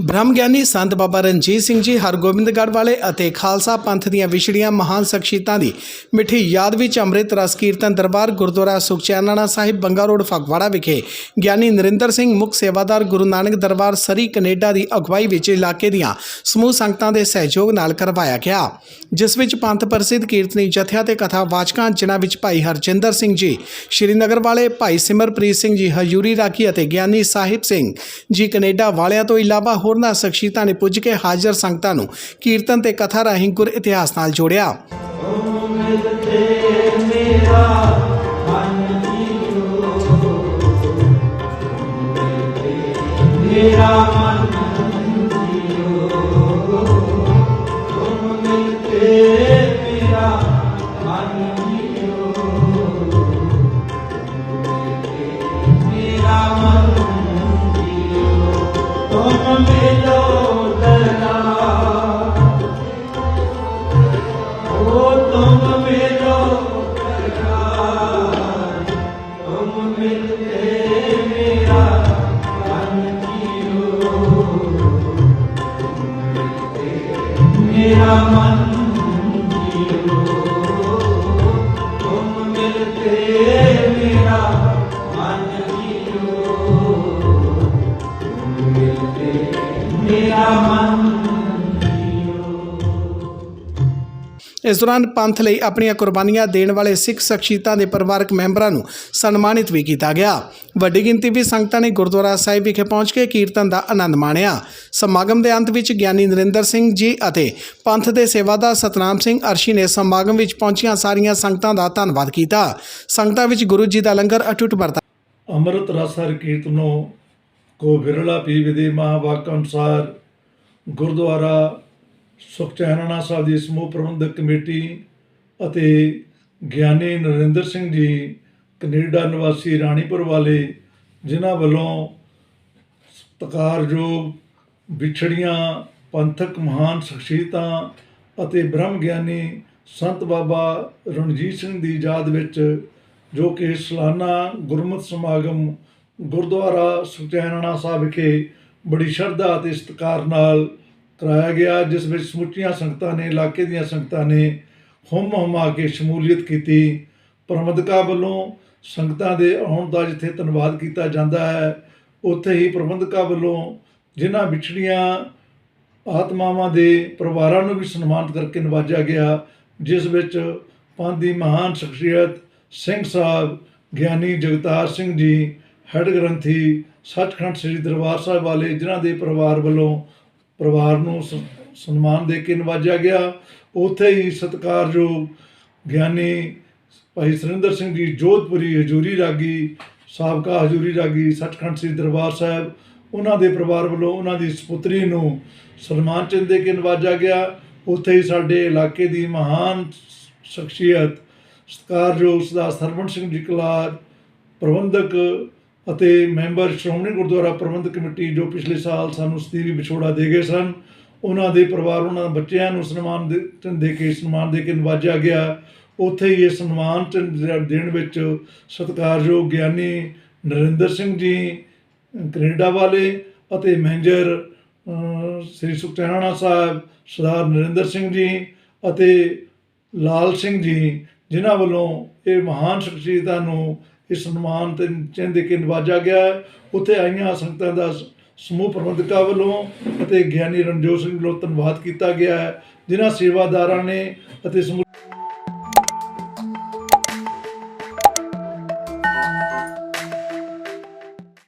ਬ੍ਰਹਮ ਗਿਆਨੀ ਸੰਤ ਬਾਬਾ ਰਣਜੀਤ ਸਿੰਘ ਜੀ ਹਰਗੋਬਿੰਦਗੜ੍ਹ ਵਾਲੇ ਅਤੇ ਖਾਲਸਾ ਪੰਥ ਦੀਆਂ ਵਿਛੜੀਆਂ ਮਹਾਨ ਸ਼ਖਸੀਅਤਾਂ ਦੀ ਮਿੱਠੀ ਯਾਦ ਵਿੱਚ ਅੰਮ੍ਰਿਤ ਰਸ ਕੀਰਤਨ ਦਰਬਾਰ ਗੁਰਦੁਆਰਾ ਸੁਖਚੈਨਾਣਾ ਸਾਹਿਬ ਬੰਗਾ ਰੋਡ ਫਗਵਾੜਾ ਵਿਖੇ ਗਿਆਨੀ ਨਰਿੰਦਰ ਸਿੰਘ ਮੁੱਖ ਸੇਵਾਦਾਰ ਗੁਰੂ ਨਾਨਕ ਦਰਬਾਰ ਸਰੀ ਕੈਨੇਡਾ ਦੀ ਅਗਵਾਈ ਵਿੱਚ ਇਲਾਕੇ ਦੀਆਂ ਸਮੂਹ ਸੰਗਤਾਂ ਦੇ ਸਹਿਯੋਗ ਨਾਲ ਕਰਵਾਇਆ ਗਿਆ, ਜਿਸ ਵਿੱਚ ਪੰਥ ਪ੍ਰਸਿੱਧ ਕੀਰਤਨੀ ਜਥਿਆਂ ਤੇ ਕਥਾ ਵਾਚਕਾਂ, ਜਿਨ੍ਹਾਂ ਵਿੱਚ ਭਾਈ ਹਰਜਿੰਦਰ ਸਿੰਘ ਜੀ, ਸ਼੍ਰੀਨਗਰ ਵਾਲੇ ਭਾਈ ਸਿਮਰਪ੍ਰੀਤ ਸਿੰਘ ਜੀ ਹਜ਼ੂਰੀ ਰਾਖੀ ਅਤੇ ਗਿਆਨੀ ਸਾਹਿਬ ਸਿੰਘ ਜੀ ਕੈਨੇਡਾ ਵਾਲਿਆਂ ਤੋਂ ਇਲਾਵਾ ਹੋਰਨਾਂ ਸ਼ਖਸੀਅਤਾਂ ਨੇ ਪੁੱਜ ਕੇ ਹਾਜ਼ਰ ਸੰਗਤਾਂ ਨੂੰ ਕੀਰਤਨ ਤੇ ਕਥਾ ਰਾਹੀਂ ਗੁਰ ਇਤਿਹਾਸ ਨਾਲ ਜੋੜਿਆ। ਮੇਰਾ ਤੁਮ ਮਿਲੋ ਦਰਾ ਓ ਤੁਮ ਮਿਲੋ ਦਰਾ ਇਸ ਦੌਰਾਨ ਪੰਥ ਲਈ ਆਪਣੀਆਂ ਕੁਰਬਾਨੀਆਂ ਦੇਣ ਵਾਲੇ ਸਿੱਖ ਸ਼ਖਸੀਅਤਾਂ ਦੇ ਪਰਿਵਾਰਕ ਮੈਂਬਰਾਂ ਨੂੰ ਸਨਮਾਨਿਤ ਵੀ ਕੀਤਾ ਗਿਆ। ਵੱਡੀ ਗਿਣਤੀ ਵਿੱਚ ਸੰਗਤਾਂ ਨੇ ਗੁਰਦੁਆਰਾ ਸਾਹਿਬ ਵਿਖੇ ਪਹੁੰਚ ਕੇ ਕੀਰਤਨ ਦਾ ਆਨੰਦ ਮਾਣਿਆ। ਸਮਾਗਮ ਦੇ ਅੰਤ ਵਿੱਚ ਗਿਆਨੀ ਨਰਿੰਦਰ ਸਿੰਘ ਜੀ ਅਤੇ ਪੰਥ ਦੇ ਸੇਵਾਦਾਰ ਸਤਨਾਮ ਸਿੰਘ ਅਰਸ਼ੀ ਨੇ ਸਮਾਗਮ ਵਿੱਚ ਪਹੁੰਚੀਆਂ ਸਾਰੀਆਂ ਸੰਗਤਾਂ ਦਾ ਧੰਨਵਾਦ ਕੀਤਾ। ਸੰਗਤਾਂ ਵਿੱਚ ਗੁਰੂ ਜੀ ਦਾ ਲੰਗਰ ਅਟੁੱਟ ਵਰਤਾ ਅੰਮ੍ਰਿਤ ਰਸ ਹਰਿ ਕੀਰਤਨੋ, ਕੋ ਵਿਰਲਾ ਪੀ ਵਿਦੇ ਮਹਾਵਾਕ ਅਨੁਸਾਰ ਗੁਰਦੁਆਰਾ ਸੁਖਚੈਨਣਾ ਸਾਹਿਬ ਦੀ ਸਮੂਹ ਪ੍ਰਬੰਧਕ ਕਮੇਟੀ ਅਤੇ ਗਿਆਨੀ ਨਰਿੰਦਰ ਸਿੰਘ ਜੀ, ਕੈਨੇਡਾ ਨਿਵਾਸੀ ਰਾਣੀਪੁਰ ਵਾਲੇ, ਜਿਨ੍ਹਾਂ ਵੱਲੋਂ ਤਕਾਰਯੋਗ ਵਿਛੜੀਆਂ ਪੰਥਕ ਮਹਾਨ ਸ਼ਖਸੀਅਤਾਂ ਅਤੇ ਬ੍ਰਹਮ ਗਿਆਨੀ ਸੰਤ ਬਾਬਾ ਰਣਜੀਤ ਸਿੰਘ ਦੀ ਯਾਦ ਵਿੱਚ, ਜੋ ਕਿ ਸਾਲਾਨਾ ਗੁਰਮਤਿ ਸਮਾਗਮ ਗੁਰਦੁਆਰਾ ਸੁਖਚੈਨਣਾ ਸਾਹਿਬ ਵਿਖੇ ਬੜੀ ਸ਼ਰਧਾ ਅਤੇ ਸਤਿਕਾਰ ਨਾਲ ਕਰਾਇਆ ਗਿਆ, ਜਿਸ ਵਿੱਚ ਸਮੁੱਚੀਆਂ ਸੰਗਤਾਂ ਨੇ, ਇਲਾਕੇ ਦੀਆਂ ਸੰਗਤਾਂ ਨੇ ਹੁਮ ਹੁਮਾ ਕੇ ਸ਼ਮੂਲੀਅਤ ਕੀਤੀ। ਪ੍ਰਬੰਧਕਾਂ ਵੱਲੋਂ ਸੰਗਤਾਂ ਦੇ ਆਉਣ ਦਾ ਜਿੱਥੇ ਧੰਨਵਾਦ ਕੀਤਾ ਜਾਂਦਾ ਹੈ, ਉੱਥੇ ਹੀ ਪ੍ਰਬੰਧਕਾਂ ਵੱਲੋਂ ਜਿਨ੍ਹਾਂ ਵਿਛੜੀਆਂ ਆਤਮਾਵਾਂ ਦੇ ਪਰਿਵਾਰਾਂ ਨੂੰ ਵੀ ਸਨਮਾਨਿਤ ਕਰਕੇ ਨਵਾਜਿਆ ਗਿਆ, ਜਿਸ ਵਿੱਚ ਪੰਥ ਦੀ ਮਹਾਨ ਸ਼ਖਸੀਅਤ ਸਿੰਘ ਸਾਹਿਬ, ਗਿਆਨੀ ਜਗਤਾਰ ਸਿੰਘ ਜੀ, ਹੈਡ ਗ੍ਰੰਥੀ, ਸੱਚਖੰਡ ਸ੍ਰੀ ਦਰਬਾਰ ਸਾਹਿਬ ਵਾਲੇ, ਜਿਨ੍ਹਾਂ ਦੇ ਪਰਿਵਾਰ ਵੱਲੋਂ ਪਰਿਵਾਰ ਨੂੰ ਸ- ਸਨਮਾਨ ਦੇ ਕੇ ਨਵਾਜਿਆ ਗਿਆ। ਉੱਥੇ ਹੀ ਸਤਿਕਾਰਯੋਗ ਗਿਆਨੀ ਭਾਈ ਸੁਰਿੰਦਰ ਸਿੰਘ ਜੀ ਜੋਧਪੁਰੀ ਹਜੂਰੀ ਰਾਗੀ, ਸਾਬਕਾ ਹਜੂਰੀ ਰਾਗੀ ਸੱਚਖੰਡ ਸ੍ਰੀ ਦਰਬਾਰ ਸਾਹਿਬ, ਉਹਨਾਂ ਦੇ ਪਰਿਵਾਰ ਵੱਲੋਂ ਉਹਨਾਂ ਦੀ ਸੁਪੁੱਤਰੀ ਨੂੰ ਸਨਮਾਨ ਚਿੰਨ੍ਹ ਦੇ ਕੇ ਨਵਾਜਿਆ ਗਿਆ। ਉੱਥੇ ਹੀ ਸਾਡੇ ਇਲਾਕੇ ਦੀ ਮਹਾਨ ਸ਼ਖਸੀਅਤ ਸਤਿਕਾਰਯੋਗ ਸਰਦਾਰ ਸਰਵਣ ਸਿੰਘ ਜੀ ਕਲਾਰ, ਪ੍ਰਬੰਧਕ ਅਤੇ ਮੈਂਬਰ ਸ਼੍ਰੋਮਣੀ ਗੁਰਦੁਆਰਾ ਪ੍ਰਬੰਧਕ ਕਮੇਟੀ ਜੋ ਪਿਛਲੇ ਸਾਲ ਸਾਨੂੰ ਸਤੀਵੀ ਵਿਛੋੜਾ ਦੇ ਗਏ ਸਨ, ਉਹਨਾਂ ਦੇ ਪਰਿਵਾਰ, ਉਹਨਾਂ ਦੇ ਬੱਚਿਆਂ ਨੂੰ ਸਨਮਾਨ ਦੇ ਕੇ, ਸਨਮਾਨ ਦੇ ਕੇ ਨਵਾਜਿਆ ਗਿਆ। ਉੱਥੇ ਹੀ ਇਹ ਸਨਮਾਨ ਚਿੰਨ੍ਹ ਦੇਣ ਵਿੱਚ ਸਤਿਕਾਰਯੋਗ ਗਿਆਨੀ ਨਰਿੰਦਰ ਸਿੰਘ ਜੀ, ਕੈਨੇਡਾ ਵਾਲੇ ਅਤੇ ਮੈਨੇਜਰ ਸ੍ਰੀ ਸੁਖਚੈਨਾਣਾ ਸਾਹਿਬ, ਸਰਦਾਰ ਨਰਿੰਦਰ ਸਿੰਘ ਜੀ ਅਤੇ ਲਾਲ ਸਿੰਘ ਜੀ, ਜਿਨ੍ਹਾਂ ਵੱਲੋਂ ਇਹ ਮਹਾਨ ਸ਼ਖਸੀਅਤਾਂ ਨੂੰ ਇਸ ਸਨਮਾਨ ਤੇ ਚਿੰਨ੍ਹ ਦੇ ਕੇ ਨਵਾਜਿਆ ਗਿਆ ਹੈ। ਉੱਥੇ ਆਈਆਂ ਸੰਗਤਾਂ ਦਾ ਸਮੂਹ ਪ੍ਰਬੰਧਕਾਂ ਵੱਲੋਂ ਅਤੇ ਗਿਆਨੀ ਰਣਜੋਤ ਸਿੰਘ ਵੱਲੋਂ ਧੰਨਵਾਦ ਕੀਤਾ ਗਿਆ ਹੈ ਜਿਨ੍ਹਾਂ ਸੇਵਾਦਾਰਾਂ ਨੇ ਅਤੇ ਸਮੂਹ